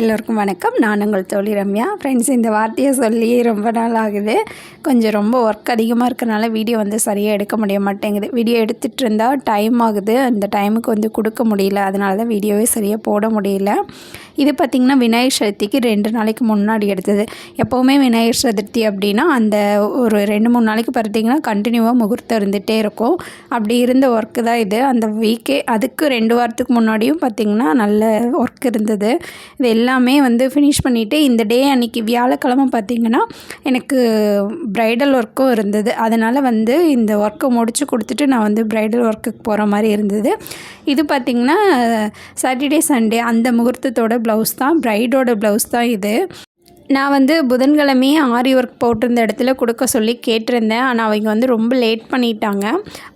எல்லோருக்கும் வணக்கம். நான் உங்கள் தோழி ரம்யா. ஃப்ரெண்ட்ஸ் இந்த வார்த்தையை சொல்லி ரொம்ப நாள் ஆகுது. கொஞ்சம் ரொம்ப ஒர்க் அதிகமாக இருக்கனால வீடியோ வந்து சரியாக எடுக்க முடிய மாட்டேங்குது. வீடியோ எடுத்துகிட்டு இருந்தால் டைம் ஆகுது. அந்த டைமுக்கு வந்து கொடுக்க முடியல. அதனால தான் வீடியோவே சரியாக போட முடியல. இது பார்த்திங்கன்னா விநாயகர் சதுர்த்திக்கு ரெண்டு நாளைக்கு முன்னாடி எடுத்தது. எப்போவுமே விநாயகர் சதுர்த்தி அப்படின்னா அந்த ஒரு ரெண்டு மூணு நாளைக்கு பார்த்திங்கன்னா கண்டினியூவாக முகூர்த்தம் இருந்துகிட்டே இருக்கும். அப்படி இருந்த ஒர்க்கு தான் இது. அந்த வீக்கே அதுக்கு ரெண்டு வாரத்துக்கு முன்னாடியும் பார்த்திங்கன்னா நல்ல ஒர்க் இருந்தது. இது எல்லாமே வந்து ஃபினிஷ் பண்ணிவிட்டு இந்த டே அன்றைக்கி வியாழக்கிழமை பார்த்திங்கன்னா எனக்கு ப்ரைடல் ஒர்க்கும் இருந்தது. அதனால் வந்து இந்த ஒர்க்கை முடித்து கொடுத்துட்டு நான் வந்து ப்ரைடல் ஒர்க்குக்கு போகிற மாதிரி இருந்தது. இது பார்த்திங்கன்னா சாட்டர்டே சண்டே அந்த முகூர்த்தத்தோட ப்ளவுஸ் தான் ப்ரைடோட ப்ளவுஸ் தான் இது. நான் வந்து புதன்கிழமையே ஆரி ஒர்க் போட்டிருந்த இடத்துல கொடுக்க சொல்லி கேட்டிருந்தேன். ஆனால் அவங்க வந்து ரொம்ப லேட் பண்ணிட்டாங்க.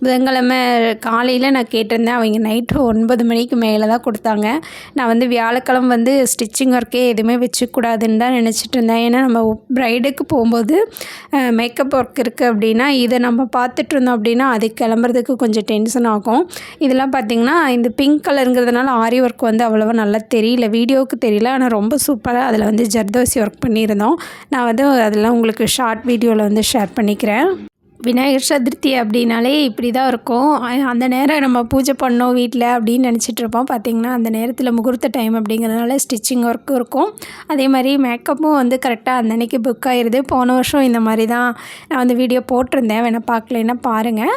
புதன்கிழமை காலையில் நான் கேட்டிருந்தேன். அவங்க நைட்டு ஒன்பது மணிக்கு மேலே தான் கொடுத்தாங்க. நான் வந்து வியாழக்கிழமை வந்து ஸ்டிச்சிங் ஒர்க்கே எதுவுமே வச்சுக்கூடாதுன்னு தான் நினச்சிட்டு இருந்தேன். ஏன்னா நம்ம ப்ரைடுக்கு போகும்போது மேக்கப் ஒர்க் இருக்குது அப்படின்னா இதை நம்ம பார்த்துட்டு இருந்தோம் அப்படின்னா அது கிளம்புறதுக்கு கொஞ்சம் டென்ஷன் ஆகும். இதெல்லாம் பார்த்திங்கன்னா இந்த பிங்க் கலருங்கிறதுனால ஆரி ஒர்க் வந்து அவ்வளோவா நல்லா தெரியல. வீடியோவுக்கு தெரியல. ஆனால் ரொம்ப சூப்பராக அதில் வந்து ஜர்தோசி ஒர்க் பண்ணியிருந்தோம். நான் வந்து அதெல்லாம் உங்களுக்கு ஷார்ட் வீடியோவில் வந்து ஷேர் பண்ணிக்கிறேன். விநாயகர் சதுர்த்தி அப்படின்னாலே இப்படி தான் இருக்கும். அந்த நேரம் நம்ம பூஜை பண்ணோம் வீட்டில் அப்படின்னு நினச்சிட்ருப்போம் பார்த்திங்கன்னா அந்த நேரத்தில் முகூர்த்த டைம் அப்படிங்கிறதுனால ஸ்டிச்சிங் ஒர்க்கும் இருக்கும். அதே மாதிரி மேக்கப்பும் வந்து கரெக்டாக அந்த அன்றைக்கி புக் ஆயிடுது போன வருஷம் இந்த மாதிரி தான் நான் வந்து வீடியோ போட்டிருந்தேன். வேணால் பார்க்கலன்னா பாருங்கள்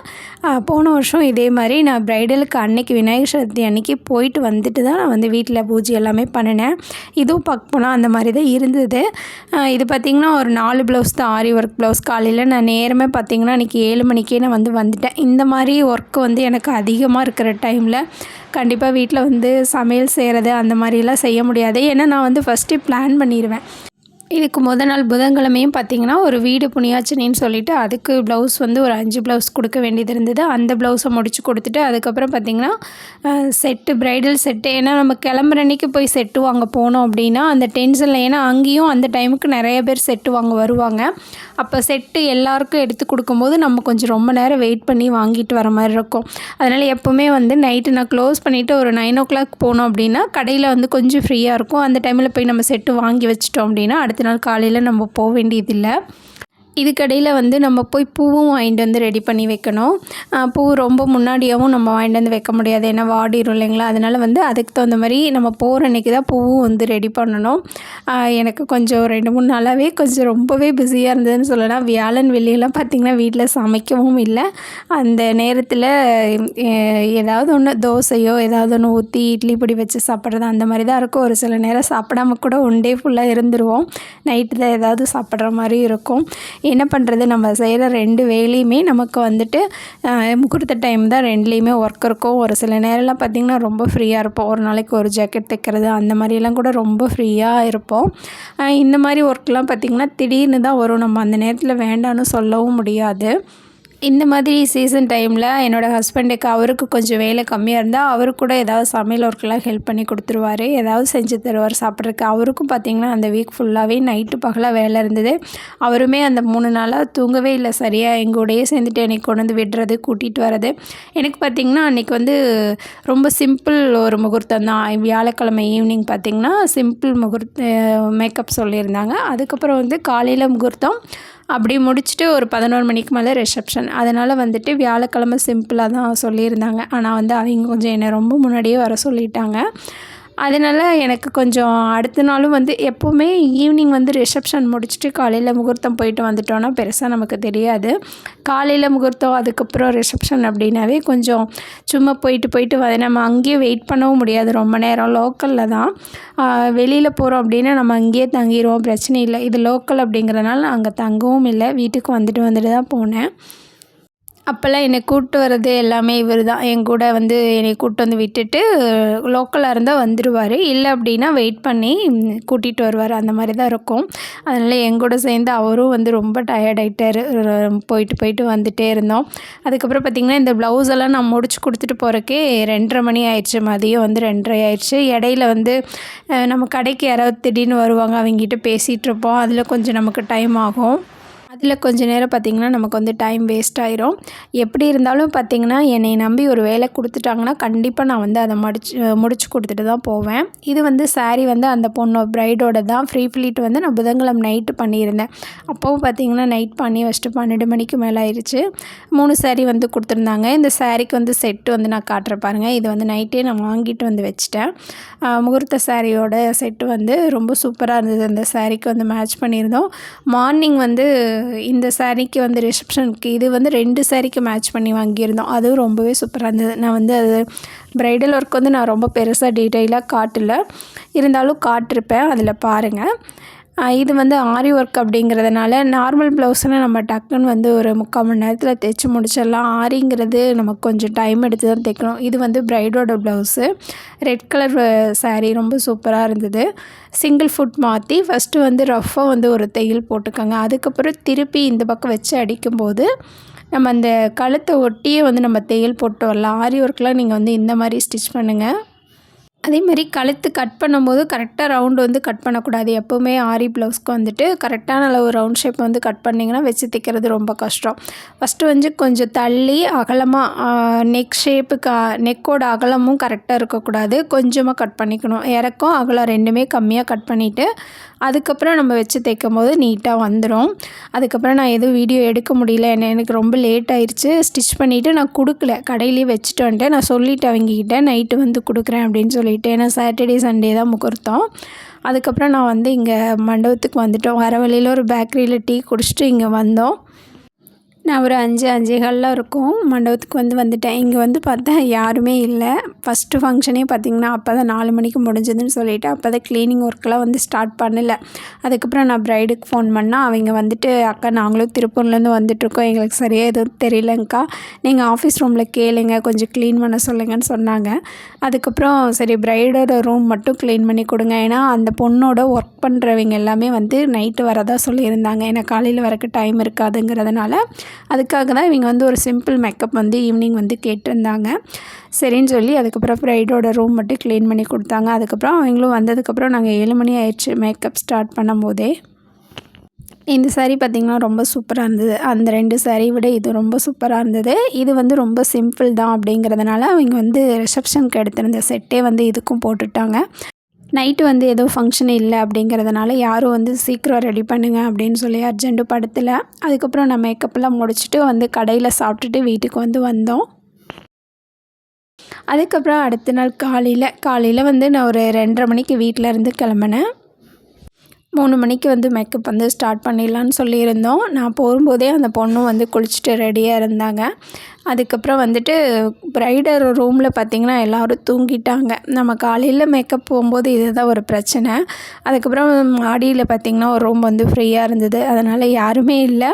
போன வருஷம் இதே மாதிரி நான் ப்ரைடலுக்கு அன்னைக்கு விநாயகர் சதுர்த்தி அன்னைக்கு போயிட்டு வந்துட்டு தான் நான் வந்து வீட்டில் பூஜை எல்லாமே பண்ணினேன். இதுவும் பார்க்க அந்த மாதிரி தான் இருந்தது இது பார்த்திங்கன்னா ஒரு நாலு ப்ளவுஸ் தான். ஆரி ஒர்க் ப்ளவுஸ் காலையில் நான் நேரமே பார்த்திங்கன்னா அன்றைக்கி ஏழு மணிக்கே நான் வந்து வந்துட்டேன். இந்த மாதிரி ஒர்க்கு வந்து எனக்கு அதிகமாக இருக்கிற டைமில் கண்டிப்பாக வீட்டில் வந்து சமையல் செய்கிறது அந்த மாதிரிலாம் செய்ய முடியாது. ஏன்னா நான் வந்து ஃபஸ்ட்டு பிளான் பண்ணிடுவேன் இதுக்கு முத நாள் புதன்கிழமையும் பார்த்திங்கன்னா ஒரு வீடு புனியாச்சினின்னு சொல்லிவிட்டு அதுக்கு ப்ளவுஸ் வந்து ஒரு அஞ்சு ப்ளவுஸ் கொடுக்க வேண்டியது இருந்தது. அந்த ப்ளவுஸை முடித்து கொடுத்துட்டு அதுக்கப்புறம் பார்த்திங்கன்னா செட்டு ப்ரைடல் செட்டு ஏன்னா நம்ம கிளம்புற அன்றைக்கி போய் செட்டு வாங்க போனோம் அப்படின்னா அந்த டென்ஷனில் ஏன்னா அங்கேயும் அந்த டைமுக்கு நிறைய பேர் செட்டு வாங்க வருவாங்க. அப்போ செட்டு எல்லாருக்கும் எடுத்து கொடுக்கும்போது நம்ம கொஞ்சம் ரொம்ப நேரம் வெயிட் பண்ணி வாங்கிட்டு வர மாதிரி இருக்கும். அதனால் எப்போவுமே வந்து நைட்டு நான் க்ளோஸ் பண்ணிவிட்டு ஒரு நைன் ஓ கிளாக் போனோம் அப்படின்னா கடையில் வந்து கொஞ்சம் ஃப்ரீயாக இருக்கும். அந்த டைமில் போய் நம்ம செட்டு வாங்கி வச்சிட்டோம் அப்படின்னா அடுத்த நாள் காலையில் நம்ம போக வேண்டியதில்லை. இதுக்கடையில் வந்து நம்ம போய் பூவும் வாங்கிட்டு வந்து ரெடி பண்ணி வைக்கணும். பூ ரொம்ப முன்னாடியாகவும் நம்ம வாங்கிட்டு வந்து வைக்க முடியாது. ஏன்னா வாடிடும் இல்லைங்களா? அதனால் வந்து அதுக்கு தகுந்த மாதிரி நம்ம போகிற அன்றைக்கி தான் பூவும் வந்து ரெடி பண்ணணும். எனக்கு கொஞ்சம் ரெண்டு மூணு நாளாகவே கொஞ்சம் ரொம்பவே பிஸியாக இருந்ததுன்னு சொல்லலாம். வியாழன் வெள்ளியெல்லாம் பார்த்திங்கன்னா வீட்டில் சமைக்கவும் இல்லை. அந்த நேரத்தில் ஏதாவது ஒன்று தோசையோ ஏதாவது ஒன்று ஊற்றி இட்லி பொடி வச்சு சாப்பிட்றது அந்த மாதிரி தான் இருக்கும். ஒரு சில நேரம் சாப்பிடாம கூட ஒன் டே ஃபுல்லாக இருந்துருவோம். நைட்டு தான் ஏதாவது சாப்பிட்ற மாதிரி இருக்கும். என்ன பண்ணுறது நம்ம செய்கிற ரெண்டு வேலையுமே நமக்கு வந்துட்டு முகூர்த்த டைம் தான் ரெண்டுலேயுமே ஒர்க் இருக்கும். ஒரு சில நேரம்லாம் பார்த்திங்கன்னா ரொம்ப ஃப்ரீயாக இருப்போம். ஒரு நாளைக்கு ஒரு ஜாக்கெட் தைக்கிறது அந்த மாதிரிலாம் கூட ரொம்ப ஃப்ரீயாக இருப்போம். இந்த மாதிரி ஒர்க்லாம் பார்த்திங்கன்னா திடீர்னு தான் வரும். நம்ம அந்த நேரத்தில் வேண்டான்னு சொல்லவும் முடியாது. இந்த மாதிரி சீசன் டைமில் என்னோடய ஹஸ்பண்டுக்கு அவருக்கு கொஞ்சம் வேலை கம்மியாக இருந்தால் அவரு கூட ஏதாவது சமையல் ஒர்க்கெலாம் ஹெல்ப் பண்ணி கொடுத்துருவாரு. ஏதாவது செஞ்சு தருவார் சாப்பிட்றதுக்கு. அவருக்கும் பார்த்திங்கன்னா அந்த வீக் ஃபுல்லாகவே நைட்டு பகலாக வேலை இருந்தது. அவருமே அந்த மூணு நாளாக தூங்கவே இல்லை சரியாக எங்கள் சேர்ந்துட்டு எனக்கு கொண்டு வந்து விடுறது கூட்டிகிட்டு வர்றது. எனக்கு பார்த்திங்கன்னா அன்றைக்கி வந்து ரொம்ப சிம்பிள் ஒரு முகூர்த்தம் தான். வியாழக்கிழமை ஈவினிங் பார்த்திங்கன்னா சிம்பிள் முகூர்த்த மேக்கப் சொல்லியிருந்தாங்க. அதுக்கப்புறம் வந்து காலையில் முகூர்த்தம் அப்படி முடிச்சுட்டு ஒரு பதினோரு மணிக்கு மேலே ரிசப்ஷன் அதனால் வந்துட்டு வியாழக்கிழமை சிம்பிளாக தான் சொல்லியிருந்தாங்க. ஆனால் வந்து அவங்க கொஞ்சம் என்னை ரொம்ப முன்னாடியே வர சொல்லிட்டாங்க. அதனால் எனக்கு கொஞ்சம் அடுத்த நாளும் வந்து எப்போவுமே ஈவினிங் வந்து ரிசப்ஷன் முடிச்சுட்டு காலையில் முகூர்த்தம் போயிட்டு வந்துட்டோன்னா பெருசாக நமக்கு தெரியாது. காலையில் முகூர்த்தம் அதுக்கப்புறம் ரிசப்ஷன் அப்படின்னாவே கொஞ்சம் சும்மா போயிட்டு போயிட்டு வந்து நம்ம அங்கேயே வெயிட் பண்ணவும் முடியாது. ரொம்ப நேரம் லோக்கலில் தான். வெளியில் போகிறோம் அப்படின்னா நம்ம அங்கேயே தங்கிடுவோம் பிரச்சனை இல்லை. இது லோக்கல் அப்படிங்கிறதுனால நான் அங்கே தங்கவும் இல்லை. வீட்டுக்கு வந்துட்டு வந்துட்டு தான் போனேன். அப்போல்லாம் என்னை கூப்பிட்டு வர்றது எல்லாமே இவர் தான் என் கூட வந்து என்னை கூப்பிட்டு வந்து விட்டுட்டு லோக்கலாக இருந்தால் வந்துடுவார் இல்லை அப்படின்னா வெயிட் பண்ணி கூட்டிகிட்டு வருவார். அந்த மாதிரி தான் இருக்கும். அதனால் என் கூட சேர்ந்து அவரும் வந்து ரொம்ப டயர்ட் ஆகிட்டார் போயிட்டு போயிட்டு வந்துகிட்டே இருந்தோம். அதுக்கப்புறம் பார்த்திங்கன்னா இந்த ப்ளவுஸ் எல்லாம் நான் முடிச்சு கொடுத்துட்டு போகிறக்கே ரெண்டரை மணி ஆயிடுச்சு. மதியம் வந்து ரெண்டரை ஆயிடுச்சு. இடையில வந்து நம்ம கடைக்கு யாராவது திடீர்னு வருவாங்க அவங்ககிட்ட பேசிகிட்டு இருப்போம். அதில் கொஞ்சம் நமக்கு டைம் ஆகும். அதில் கொஞ்ச நேரம் பார்த்திங்கன்னா நமக்கு வந்து டைம் வேஸ்ட் ஆயிரும். எப்படி இருந்தாலும் பார்த்திங்கன்னா என்னை நம்பி ஒரு வேலை கொடுத்துட்டாங்கன்னா கண்டிப்பாக நான் வந்து அதை முடிச்சு முடிச்சு கொடுத்துட்டு தான் போவேன். இது வந்து saree வந்து அந்த பொண்ணு ப்ரைடோட தான் ஃப்ரீ ஃபிளீட் வந்து நான் புதன்கிழமை நைட்டு பண்ணியிருந்தேன். அப்போவும் பார்த்திங்கன்னா நைட் பண்ணி ஃபஸ்ட்டு பன்னெண்டு மணிக்கு மேலே ஆயிடுச்சு மூணு saree வந்து கொடுத்துருந்தாங்க. இந்த சாரீக்கு வந்து செட்டு வந்து நான் காட்டுறேன் பாருங்கள் இது வந்து நைட்டே நான் வாங்கிட்டு வந்து வச்சுட்டேன். முகூர்த்த சாரியோட செட்டு வந்து ரொம்ப சூப்பராக இருந்தது. அந்த சாரீக்கு வந்து மேட்ச் பண்ணியிருந்தோம். மார்னிங் வந்து இந்த சாரீக்கு வந்து ரிசப்ஷனுக்கு இது வந்து ரெண்டு சாரீக்கு மேட்ச் பண்ணி வாங்கியிருந்தோம். அதுவும் ரொம்பவே சூப்பராக இருந்தது. நான் வந்து அது ப்ரைடல் ஒர்க் வந்து நான் ரொம்ப பெருசாக டீட்டெயிலாக காட்டல. இருந்தாலும் காட்டிருப்பேன். அதில் பாருங்கள் இது வந்து ஆரி ஒர்க் அப்படிங்கிறதுனால நார்மல் ப்ளவுஸ்னால் நம்ம டக்குன்னு வந்து ஒரு முக்கால் மணி நேரத்தில் தைச்சி முடிச்சிடலாம். ஆரிங்கிறது நமக்கு கொஞ்சம் டைம் எடுத்து தான் தைக்கணும். இது வந்து ப்ரைடோட ப்ளவுஸு ரெட் கலர் சாரீ ரொம்ப சூப்பராக இருந்தது. சிங்கிள் ஃபுட் மாற்றி ஃபஸ்ட்டு வந்து ரஃப்பாக வந்து ஒரு தையல் போட்டுக்கோங்க. அதுக்கப்புறம் திருப்பி இந்த பக்கம் வச்சு அடிக்கும்போது நம்ம அந்த கழுத்தை ஒட்டியே வந்து நம்ம தையல் போட்டு வரலாம். ஆரி ஒர்க்லாம் நீங்கள் வந்து இந்த மாதிரி ஸ்டிச் பண்ணுங்கள் அதே மாதிரி கழுத்து கட் பண்ணும்போது கரெக்டாக ரவுண்டு வந்து கட் பண்ணக்கூடாது. எப்போவுமே ஆரி ப்ளவுஸ்க்கு வந்துட்டு கரெக்டான அளவு ரவுண்ட் ஷேப் வந்து கட் பண்ணிங்கன்னா வச்சு தைக்கிறது ரொம்ப கஷ்டம். ஃபஸ்ட்டு வந்து கொஞ்சம் தள்ளி அகலமாக நெக் ஷேப்புக்கு நெக்கோட அகலமும் கரெக்டாக இருக்கக்கூடாது. கொஞ்சமாக கட் பண்ணிக்கணும். இறக்கம் அகலம் ரெண்டுமே கம்மியாக கட் பண்ணிவிட்டு அதுக்கப்புறம் நம்ம வச்சு தைக்கும் போது நீட்டாக வந்துடும் அதுக்கப்புறம் நான் எதுவும் வீடியோ எடுக்க முடியல. என்ன எனக்கு ரொம்ப லேட் ஆயிடுச்சு ஸ்டிச் பண்ணிவிட்டு நான் கொடுக்கல. கடையிலேயே வச்சுட்டு வந்துட்டேன். நான் சொல்லிவிட்டு அவங்கக்கிட்ட நைட்டு வந்து கொடுக்குறேன் அப்படின்னு சொல்லி சொல்லிவிட்டு ஏன்னா சாட்டர்டே சண்டே தான் முகூர்த்தம். அதுக்கப்புறம் நான் வந்து இங்கே மண்டபத்துக்கு வந்துட்டோம். வர வழியில் ஒரு பேக்கரியில் டீ குடிச்சிட்டு இங்கே வந்தோம். நான் ஒரு அஞ்சு அஞ்சேகாலில் இருக்கும். மண்டபத்துக்கு வந்து வந்துட்டேன். இங்கே வந்து பார்த்தா யாருமே இல்லை. ஃபஸ்ட்டு ஃபங்க்ஷனே பார்த்திங்கன்னா அப்போ தான் நாலு மணிக்கு முடிஞ்சதுன்னு சொல்லிவிட்டு அப்போ தான் க்ளீனிங் ஒர்க்கெலாம் வந்து ஸ்டார்ட் பண்ணல. அதுக்கப்புறம் நான் ப்ரைடுக்கு ஃபோன் பண்ணால் அவங்க வந்துட்டு அக்கா நாங்களும் திருப்பூர்லேருந்து வந்துட்டுருக்கோம். எங்களுக்கு சரியாக எதுவும் தெரியலங்க்கா நீங்கள் ஆஃபீஸ் ரூமில் கேளுங்க. கொஞ்சம் க்ளீன் பண்ண சொல்லுங்கன்னு சொன்னாங்க. அதுக்கப்புறம் சரி ப்ரைடோட ரூம் மட்டும் க்ளீன் பண்ணி கொடுங்க. ஏன்னா அந்த பொண்ணோட ஒர்க் பண்ணுறவங்க எல்லாமே வந்து நைட்டு வரதா சொல்லியிருந்தாங்க. ஏன்னா காலையில் வரக்கு டைம் இருக்காதுங்கிறதுனால அதுக்காக தான் இவங்க வந்து ஒரு சிம்பிள் மேக்கப் வந்து ஈவினிங் வந்து கேட்டிருந்தாங்க. சரின்னு சொல்லி அதுக்கப்புறம் ஃப்ரைடோட ரூம் மட்டும் க்ளீன் பண்ணி கொடுத்தாங்க. அதுக்கப்புறம் அவங்களும் வந்ததுக்கப்புறம் நாங்கள் ஏழு மணி ஆயிடுச்சு மேக்கப் ஸ்டார்ட் பண்ணும் போதே இந்த saree பார்த்திங்கன்னா ரொம்ப சூப்பராக இருந்தது. அந்த ரெண்டு saree விட இது ரொம்ப சூப்பராக இருந்தது. இது வந்து ரொம்ப சிம்பிள் தான் அப்படிங்கிறதுனால அவங்க வந்து ரிசப்ஷனுக்கு எடுத்திருந்த செட்டே வந்து இதுக்கும் போட்டுட்டாங்க. நைட்டு வந்து ஏதோ ஃபங்க்ஷன் இல்லை அப்படிங்கிறதுனால யாரும் வந்து சீக்கிரம் ரெடி பண்ணுங்க அப்படின்னு சொல்லி அர்ஜென்ட்டு படுத்தலை. அதுக்கப்புறம் நான் மேக்கப்லாம் முடிச்சுட்டு வந்து கடையில் சாப்பிட்டுட்டு வீட்டுக்கு வந்து வந்தோம். அதுக்கப்புறம் அடுத்த நாள் காலையில் காலையில் வந்து நான் ஒரு ரெண்டரை மணிக்கு வீட்டில் இருந்து கிளம்புனேன். மூணு மணிக்கு வந்து மேக்கப் வந்து ஸ்டார்ட் பண்ணிடலான்னு சொல்லியிருந்தோம். நான் போகும்போதே அந்த பொண்ணும் வந்து குளிச்சுட்டு ரெடியாக இருந்தாங்க. அதுக்கப்புறம் வந்துட்டு ப்ரைடர் ரூமில் பார்த்திங்கன்னா எல்லோரும் தூங்கிட்டாங்க. நம்ம காலையில் மேக்கப் போகும்போது இதுதான் ஒரு பிரச்சனை. அதுக்கப்புறம் மாடியில் பார்த்திங்கன்னா ஒரு ரூம் வந்து ஃப்ரீயாக இருந்தது. அதனால் யாருமே இல்லை.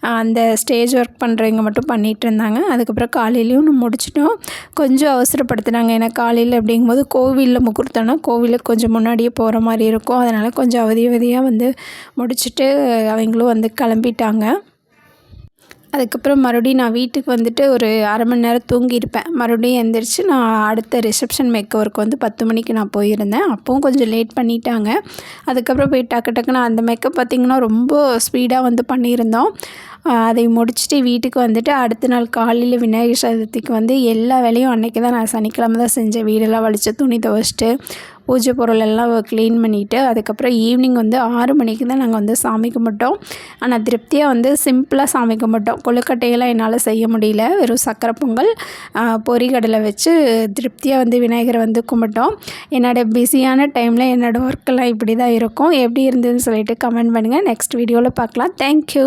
அந்த ஸ்டேஜ் ஒர்க் பண்ணுறவங்க மட்டும் பண்ணிகிட்டு இருந்தாங்க. அதுக்கப்புறம் காலையிலையும் நம்ம முடிச்சிட்டோம். கொஞ்சம் அவசரப்படுத்தினாங்க. ஏன்னா காலையில் அப்படிங்கும்போது கோவிலில் முகூர்த்தம்னா கோவிலுக்கு கொஞ்சம் முன்னாடியே போகிற மாதிரி இருக்கும். அதனால் கொஞ்சம் அவதி அவதியாக வந்து முடிச்சுட்டு அவங்களும் வந்து கிளம்பிட்டாங்க. அதுக்கப்புறம் மறுபடியும் நான் வீட்டுக்கு வந்துட்டு ஒரு அரை மணி நேரம் தூங்கியிருப்பேன். மறுபடியும் எந்திரிச்சு நான் அடுத்த ரிசப்ஷன் மேக்கவருக்கு வந்து பத்து மணிக்கு நான் போயிருந்தேன். அப்போவும் கொஞ்சம் லேட் பண்ணிட்டாங்க. அதுக்கப்புறம் போய் டக்கு டக்குன்னு அந்த மேக்கப் பார்த்திங்கன்னா ரொம்ப ஸ்பீடாக வந்து பண்ணியிருந்தோம். அதை முடிச்சுட்டு வீட்டுக்கு வந்துட்டு அடுத்த நாள் காலையில் விநாயகர் சதுர்த்திக்கு வந்து எல்லா வேலையும் அன்றைக்கி தான் நான் சனிக்கிழமை தான் செஞ்சேன். வீடெல்லாம் வலிச்சு துணி துவச்சிட்டு பூஜை பொருள் எல்லாம் க்ளீன் பண்ணிவிட்டு அதுக்கப்புறம் ஈவினிங் வந்து ஆறு மணிக்கு தான் நாங்கள் வந்து சாமி கும்பிட்டோம். ஆனால் திருப்தியாக வந்து சிம்பிளாக சாமி கும்பிட்டோம். கொழுக்கட்டையெல்லாம் என்னால் செய்ய முடியல. வெறும் சக்கரை பொங்கல் பொறிகடலை வச்சு திருப்தியாக வந்து விநாயகரை வந்து கும்பிட்டோம். என்னோட பிஸியான டைமில் என்னோடய ஒர்க்கெல்லாம் இப்படி தான் இருக்கும். எப்படி இருந்ததுன்னு சொல்லிட்டு கமெண்ட் பண்ணுங்கள் நெக்ஸ்ட் வீடியோவில் பார்க்கலாம். தேங்க்யூ